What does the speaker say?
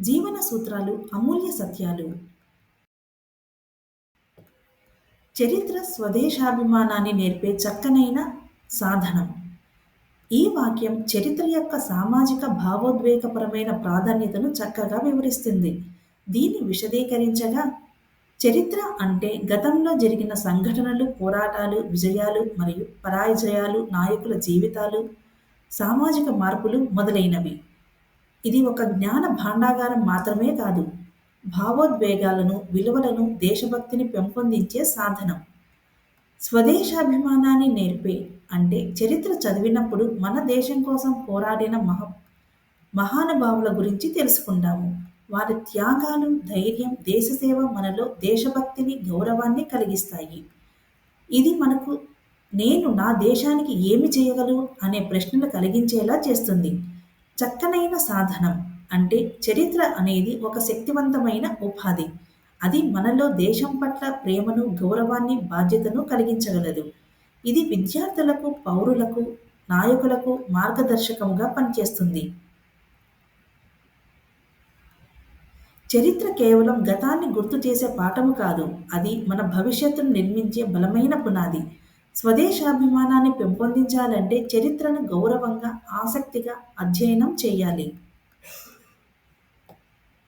జీవన సూత్రాలు అమూల్య సత్యాలు. చరిత్ర స్వదేశాభిమానాన్ని నేర్పే చక్కనైన సాధనం. ఈ వాక్యం చరిత్ర యొక్క సామాజిక భావోద్వేగపరమైన ప్రాధాన్యతను చక్కగా వివరిస్తుంది. దీన్ని విశదీకరించగా చరిత్ర అంటే గతంలో జరిగిన సంఘటనలు పోరాటాలు విజయాలు మరియు పరాజయాలు నాయకుల జీవితాలు సామాజిక మార్పులు మొదలైనవి. ఇది ఒక జ్ఞాన భాండాగారం మాత్రమే కాదు. భావోద్వేగాలను విలువలను దేశభక్తిని పెంపొందించే సాధనం. స్వదేశాభిమానాన్ని నేర్పే అంటే చరిత్ర చదివినప్పుడు మన దేశం కోసం పోరాడిన మహ మహానుభావుల గురించి తెలుసుకుంటాము. వారి త్యాగాలు ధైర్యం దేశసేవ మనలో దేశభక్తిని గౌరవాన్ని కలిగిస్తాయి. ఇది మనకు నేను నా దేశానికి ఏమి చేయగలను అనే ప్రశ్నలు కలిగించేలా చేస్తుంది. చక్కనైన సాధనం అంటే చరిత్ర అనేది ఒక శక్తివంతమైన ఉపాధి. అది మనలో దేశం పట్ల ప్రేమను గౌరవాన్ని బాధ్యతను కలిగించగలదు. ఇది విద్యార్థులకు పౌరులకు నాయకులకు మార్గదర్శకంగా పనిచేస్తుంది. చరిత్ర కేవలం గతాన్ని గుర్తు చేసే పాఠము కాదు. అది మన భవిష్యత్తును నిర్మించే బలమైన పునాది. స్వదేశాభిమానాన్ని పెంపొందించాలంటే చరిత్రను గౌరవంగా ఆసక్తిగా అధ్యయనం చేయాలి.